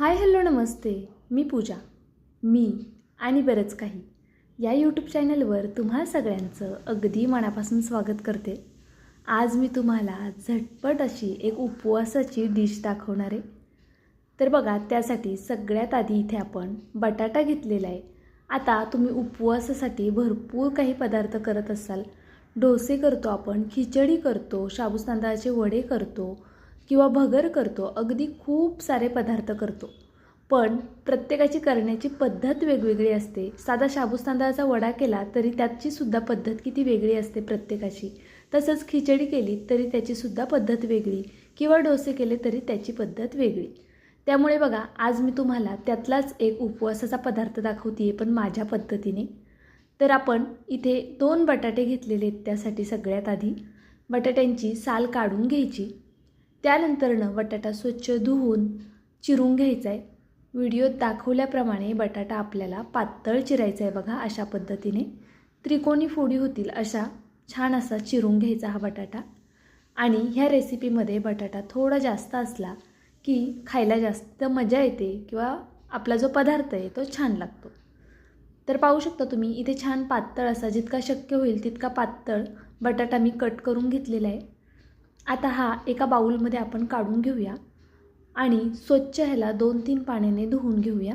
Hi hello नमस्ते. मी पूजा. मी आणि बरंच काही. या यूट्यूब चॅनलवर तुम्हा सगळ्यांचं अगदी मनापासून स्वागत करते. आज मी तुम्हाला झटपट अशी एक उपवासाची डिश दाखवणार आहे. तर बघा त्यासाठी सगळ्यात आधी इथे आपण बटाटा घेतलेला आहे. आता तुम्ही उपवासासाठी भरपूर काही पदार्थ करत असाल. डोसे करतो आपण खिचडी करतो शाबूस तांदळाचे वडे करतो किंवा भगर करतो अगदी खूप सारे पदार्थ करतो. पण प्रत्येकाची करण्याची पद्धत वेगवेगळी असते. साधा शाबूस तांदळाचा वडा केला तरी त्याची सुद्धा पद्धत किती वेगळी असते प्रत्येकाची. तसंच खिचडी केली तरी त्याचीसुद्धा पद्धत वेगळी किंवा डोसे केले तरी त्याची पद्धत वेगळी. त्यामुळे बघा आज मी तुम्हाला त्यातलाच एक उपवासाचा पदार्थ दाखवते आहे पण माझ्या पद्धतीने. तर आपण इथे दोन बटाटे घेतलेले आहेत त्यासाठी सगळ्यात आधी. बटाट्यांची साल काढून घ्यायची. त्यानंतरनं बटाटा स्वच्छ धुवून चिरून घ्यायचा आहे व्हिडिओत दाखवल्याप्रमाणे बटाटा आपल्याला पातळ चिरायचा आहे बघा अशा पद्धतीने. त्रिकोणी फोडी होतील अशा छान असा चिरून घ्यायचा हा बटाटा. आणि ह्या रेसिपीमध्ये बटाटा थोडा जास्त असला की खायला जास्त मजा येते किंवा आपला जो पदार्थ आहे तो छान लागतो. तर पाहू शकता तुम्ही इथे छान पातळ असा जितका शक्य होईल तितका पातळ बटाटा मी कट करून घेतलेला आहे. आता हा एका बाऊलमध्ये आपण काढून घेऊया आणि स्वच्छ ह्याला दोन तीन पाण्याने धुवून घेऊया.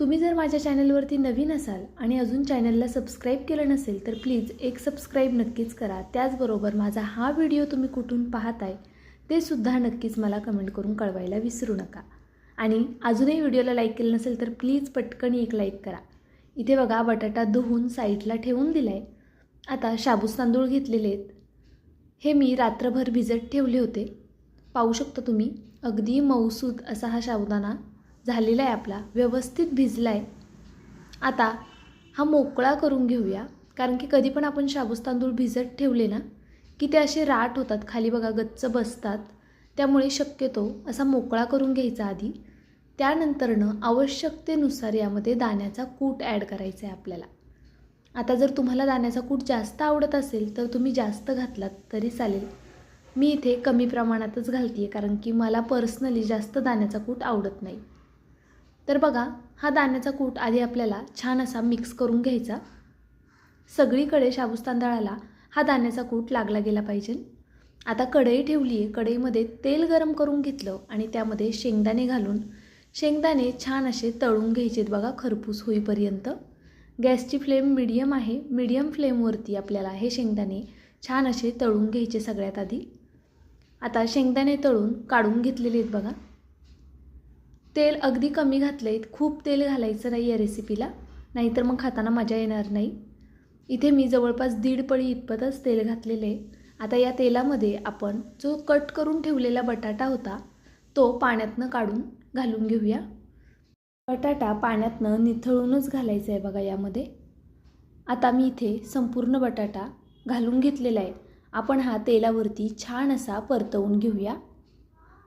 तुम्ही जर माझ्या चॅनलवरती नवीन असाल आणि अजून चॅनलला सबस्क्राईब केलं नसेल तर प्लीज एक सबस्क्राईब नक्कीच करा. त्याचबरोबर माझा हा व्हिडिओ तुम्ही कुठून पाहताय ते सुद्धा नक्कीच मला कमेंट करून कळवायला विसरू नका. आणि अजूनही व्हिडिओला लाईक केलं नसेल तर प्लीज पटकन एक लाईक करा. इथे बघा बटाटा धुवून साईडला ठेवून दिला आहे आता शाबूस तांदूळ घेतलेले आहेत. हे मी रात्रभर भिजत ठेवले होते. पाहू शकता तुम्ही अगदी मऊसूद असा हा साबुदाणा झालेला आहे आपला व्यवस्थित भिजला आहे आता हा मोकळा करून घेऊया कारण की कधी पण आपण शाबूस तांदूळ भिजत ठेवले ना की ते असे राट होतात खाली बघा गच्च बसतात. त्यामुळे शक्यतो असा मोकळा करून घ्यायचा आधी. त्यानंतरनं आवश्यकतेनुसार यामध्ये दाण्याचा कूट ॲड करायचा आहे आपल्याला. आता जर तुम्हाला दाण्याचा कूट जास्त आवडत असेल तर तुम्ही जास्त घातलात तरी चालेल. मी इथे कमी प्रमाणातच घालते आहे कारण की मला पर्सनली जास्त दाण्याचा कूट आवडत नाही. तर बघा हा दाण्याचा कूट आधी आपल्याला छान असा मिक्स करून घ्यायचा. सगळीकडे शाबूस तांदळाला हा दाण्याचा कूट लागला गेला पाहिजे. आता कढई ठेवली आहे कढईमध्ये तेल गरम करून घेतलं आणि त्यामध्ये शेंगदाणे घालून शेंगदाणे छान असे तळून घ्यायचेत बघा खरपूस होईपर्यंत. गॅसची फ्लेम मिडियम आहे. मिडियम फ्लेमवरती आपल्याला हे शेंगदाणे छान असे तळून घ्यायचे सगळ्यात आधी. आता शेंगदाणे तळून काढून घेतलेले आहेत बघा. तेल अगदी कमी घातलं आहेत खूप तेल घालायचं नाही या रेसिपीला नाहीतर मग खाताना मजा येणार नाही. इथे मी जवळपास दीड पळी इतपतच तेल घातलेले आहे. आता या तेलामध्ये आपण जो कट करून ठेवलेला बटाटा होता तो पाण्यातनं काढून घालून घेऊया. बटाटा पाण्यातनं निथळूनच घालायचा आहे बघा यामध्ये. आता मी इथे संपूर्ण बटाटा घालून घेतलेला आहे. आपण हा तेलावरती छान असा परतवून घेऊया.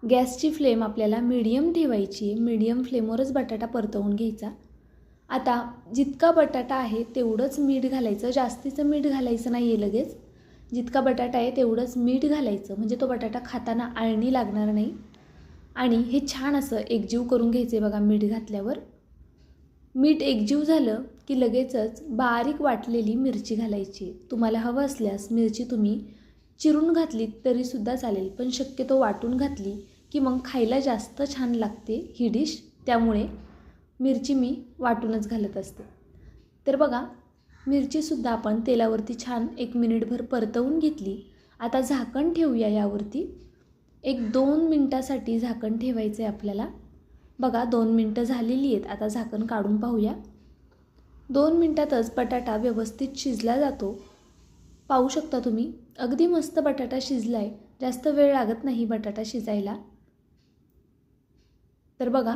गॅसची फ्लेम आपल्याला मीडियम ठेवायची मीडियम फ्लेमवरच बटाटा परतवून घ्यायचा. आता जितका बटाटा आहे तेवढंच मीठ घालायचं. जास्तीचं मीठ घालायचं नाही आहे लगेच. जितका बटाटा आहे तेवढंच मीठ घालायचं. म्हणजे तो बटाटा खाताना आळणी लागणार नाही. आणि हे छान असं एकजीव करून घ्यायचे बघा मीठ घातल्यावर. मीठ एकजीव झालं की लगेचच बारीक वाटलेली मिरची घालायची. तुम्हाला हवं असल्यास मिरची तुम्ही चिरून घातली तरीसुद्धा चालेल पण शक्यतो वाटून घातली की मग खायला जास्त छान लागते ही डिश. त्यामुळे मिरची मी वाटूनच घालत असते. तर बघा मिरचीसुद्धा आपण तेलावरती छान एक मिनिटभर परतवून घेतली. आता झाकण ठेवूया यावरती. एक दोन मिनटासाठी झाकण ठेवायचं आहे आपल्याला. बघा दोन मिनटं झालेली आहेत. आता झाकण काढून पाहूया. दोन मिनटातच बटाटा व्यवस्थित शिजला जातो. पाहू शकता तुम्ही? अगदी मस्त बटाटा शिजला आहे जास्त वेळ लागत नाही बटाटा शिजायला. तर बघा.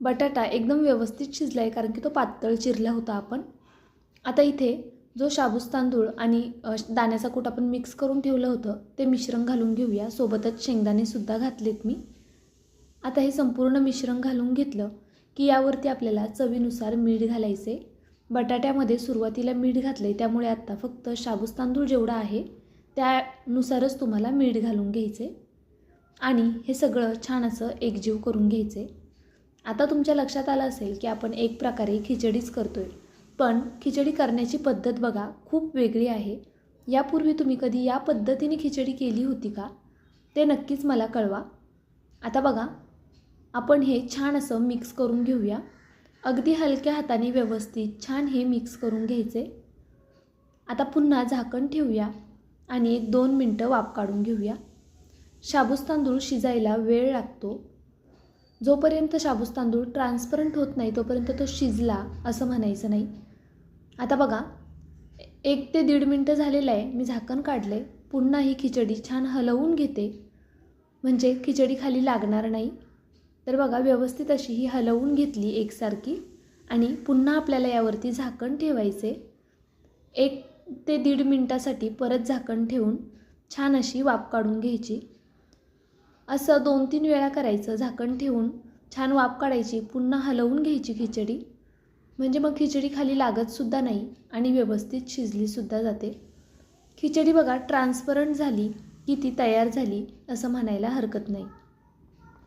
बटाटा एकदम व्यवस्थित शिजला आहे कारण की तो पातळ चिरला होता आपण. आता इथे जो शाबूस तांदूळ आणि दाण्याचा कूट आपण मिक्स करून ठेवलं होतं ते मिश्रण घालून घेऊया. सोबतच शेंगदाणेसुद्धा घातलेत मी. आता हे संपूर्ण मिश्रण घालून घेतलं की यावरती आपल्याला चवीनुसार मीठ घालायचे. बटाट्यामध्ये सुरुवातीला मीठ घातलं आहे त्यामुळे आत्ता फक्त शाबूस तांदूळ जेवढा आहे त्यानुसारच तुम्हाला मीठ घालून घ्यायचे. आणि हे सगळं छान असं एकजीव करून घ्यायचे. आता तुमच्या लक्षात आलं असेल की आपण एक प्रकारे खिचडीच करतो आहे पण खिचडी करण्याची पद्धत बघा खूप वेगळी आहे. यापूर्वी तुम्ही कधी या पद्धतीने खिचडी केली होती का? ते नक्कीच मला कळवा. आता बघा आपण हे छान असं मिक्स करून घेऊया. अगदी हलक्या हाताने व्यवस्थित छान हे मिक्स करून घ्यायचे. आता पुन्हा झाकण ठेवूया आणि एक दोन मिनटं वाफ काढून घेऊया. शाबूस तांदूळ शिजायला वेळ लागतो. जोपर्यंत शाबूस तांदूळ ट्रान्सपरंट होत नाही तोपर्यंत तो शिजला असं म्हणायचं नाही. आता बघा एक ते दीड मिनटं झालेलं आहे मी झाकण काढले पुन्हा ही खिचडी छान हलवून घेते. म्हणजे खिचडी खाली लागणार नाही. तर बघा व्यवस्थित अशी ही हलवून घेतली एकसारखी आणि पुन्हा आपल्याला यावरती झाकण ठेवायचे एक ते दीड मिनटासाठी परत झाकण ठेवून छान अशी वाफ काढून घ्यायची. असं दोन तीन वेळा करायचं झाकण ठेवून छान वाफ काढायची पुन्हा हलवून घ्यायची खिचडी. म्हणजे मग खिचडी खाली लागतसुद्धा नाही आणि व्यवस्थित शिजलीसुद्धा जाते. खिचडी बघा ट्रान्सपरंट झाली की ती तयार झाली असं म्हणायला हरकत नाही.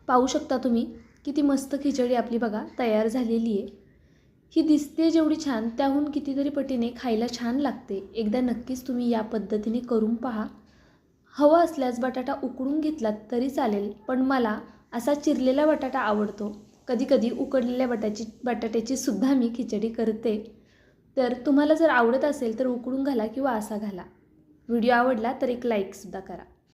पाहू शकता तुम्ही किती मस्त खिचडी आपली बघा तयार झालेली आहे. ही दिसते जेवढी छान त्याहून कितीतरी पटीने खायला छान लागते. एकदा नक्कीच तुम्ही या पद्धतीने करून पहा. हवा असल्यास बटाटा उकडून घेतलात तरी चालेल पण मला असा चिरलेला बटाटा आवडतो. कधीकधी उकडलेल्या बटाची बटाट्याची सुद्धा मी खिचडी करते. तर तुम्हाला जर आवडत असेल तर उकडून घाला किंवा असा घाला. व्हिडिओ आवडला तर एक लाईकसुद्धा करा.